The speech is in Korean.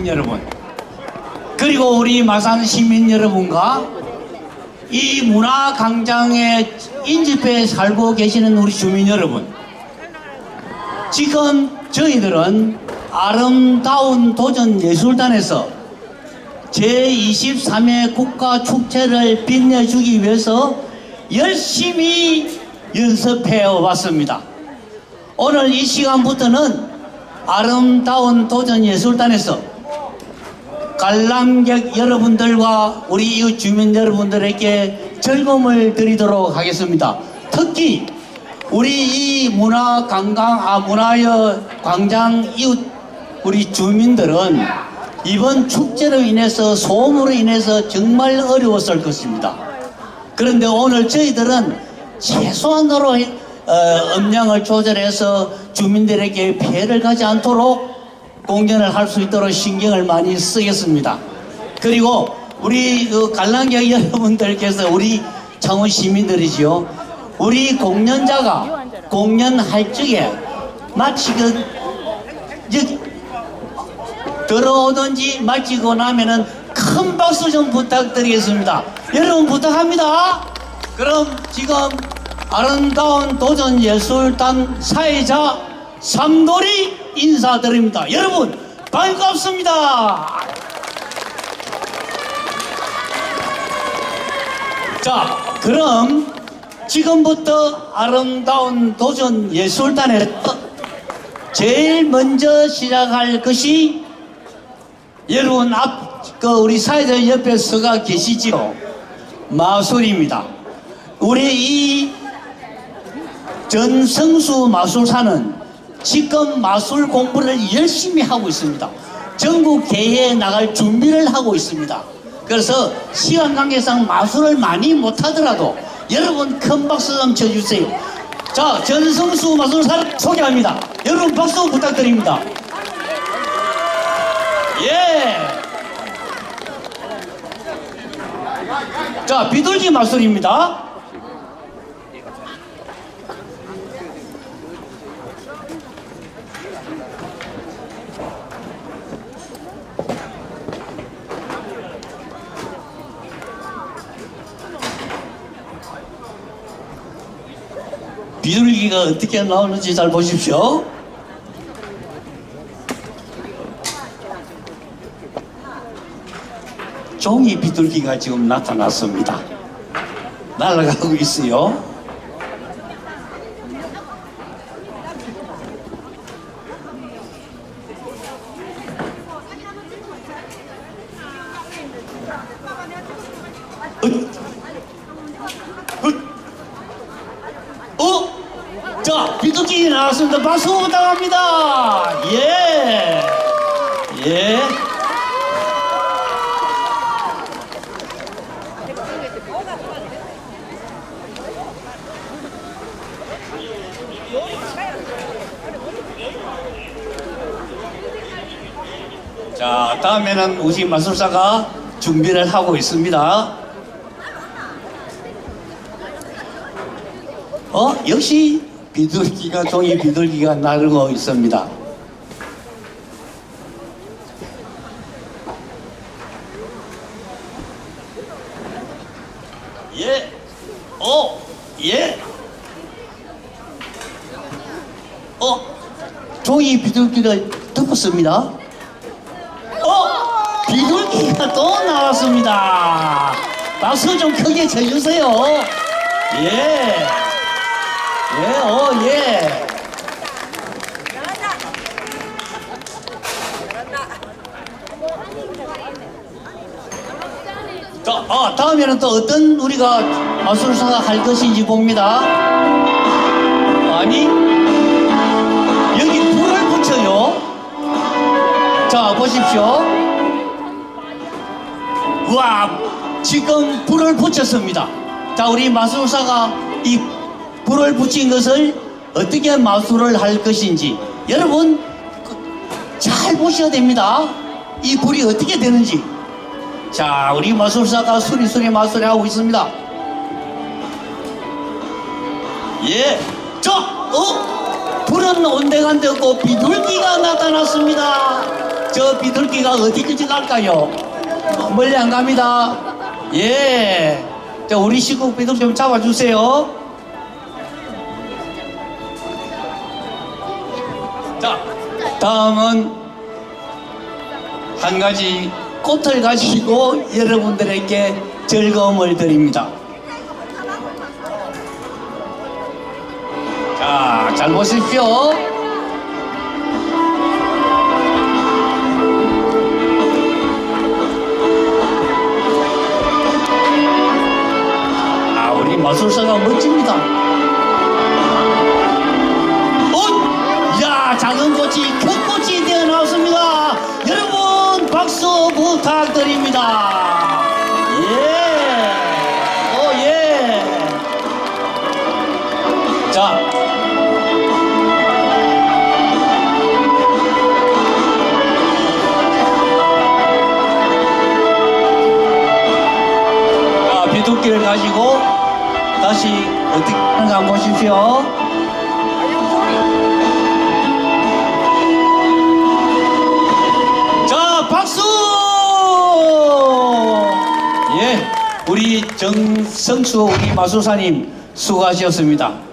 시민 여러분 그리고 우리 마산 시민 여러분과 이 문화광장에 인집해 살고 계시는 우리 주민 여러분 지금 저희들은 아름다운 도전 예술단에서 제23회 국가 축제를 빛내주기 위해서 열심히 연습해 왔습니다. 오늘 이 시간부터는 아름다운 도전 예술단에서 관람객 여러분들과 우리 이웃 주민 여러분들에게 즐거움을 드리도록 하겠습니다. 특히 우리 이 문화 관광 아 문화여 광장 이웃 우리 주민들은 이번 축제로 인해서 소음으로 인해서 정말 어려웠을 것입니다. 그런데 오늘 저희들은 최소한으로 어, 음량을 조절해서 주민들에게 피해를 가지 않도록 공연을 할 수 있도록 신경을 많이 쓰겠습니다. 그리고 우리 그 관람객 여러분들께서 우리 창원 시민들이지요. 우리 공연자가 공연할 적에 마치 그 들어오든지 마치고 나면은 큰 박수 좀 부탁드리겠습니다. 여러분 부탁합니다. 그럼 지금 아름다운 도전 예술단 사회자 삼돌이 인사드립니다. 여러분 반갑습니다. 자, 그럼 지금부터 아름다운 도전 예술단에 제일 먼저 시작할 것이 여러분 앞 그 우리 사회자 옆에 서가 계시지요 마술입니다. 우리 이 전성수 마술사는 지금 마술 공부를 열심히 하고 있습니다. 전국 대회에 나갈 준비를 하고 있습니다. 그래서 시간 관계상 마술을 많이 못하더라도 여러분 큰 박수 좀 쳐주세요. 자, 전성수 마술사 소개합니다. 여러분 박수 부탁드립니다. 예. 자, 비둘기 마술입니다. 비둘기가 어떻게 나오는지 잘 보십시오. 종이 비둘기가 지금 나타났습니다. 날아가고 있어요. 어? 어? 자, 비둘기 나왔습니다. 박수 부탁합니다. 예. 예. 자, 다음에는 우리 마술사가 준비를 하고 있습니다. 어? 역시 비둘기가 종이 비둘기가 날고 있습니다. 예, 어, 예, 어, 종이 비둘기를 덮었습니다. 어, 비둘기가 또 나왔습니다. 박수 좀 크게 쳐주세요. 예. 예, 어, 예. 자, 아, 다음에는 또 어떤 우리가 마술사가 할 것인지 봅니다. 아니, 여기 불을 붙여요. 자, 보십시오. 우와, 지금 불을 붙였습니다. 자, 우리 마술사가 이 불을 붙인 것을 어떻게 마술을 할 것인지 여러분 그, 잘 보셔야 됩니다. 이 불이 어떻게 되는지. 자, 우리 마술사가 수리수리 마술을 하고 있습니다. 예. 자, 어? 불은 온데간데 없고 비둘기가 나타났습니다. 저 비둘기가 어디까지 갈까요? 멀리 안 갑니다. 예. 자, 우리 시국 비둘기 좀 잡아주세요. 다음은 한 가지 꽃을 가지고 여러분들에게 즐거움을 드립니다. 자, 잘 보십시오. 아, 우리 마술사가 멋집 작은 꽃이 큰 꽃이 되어 나왔습니다. 여러분, 박수 부탁드립니다. 예. 오, 예. 자. 자, 비둘기를 가지고 다시 어떻게 하는가 한번 보십시오. 성수 우리 마술사님 수고하셨습니다.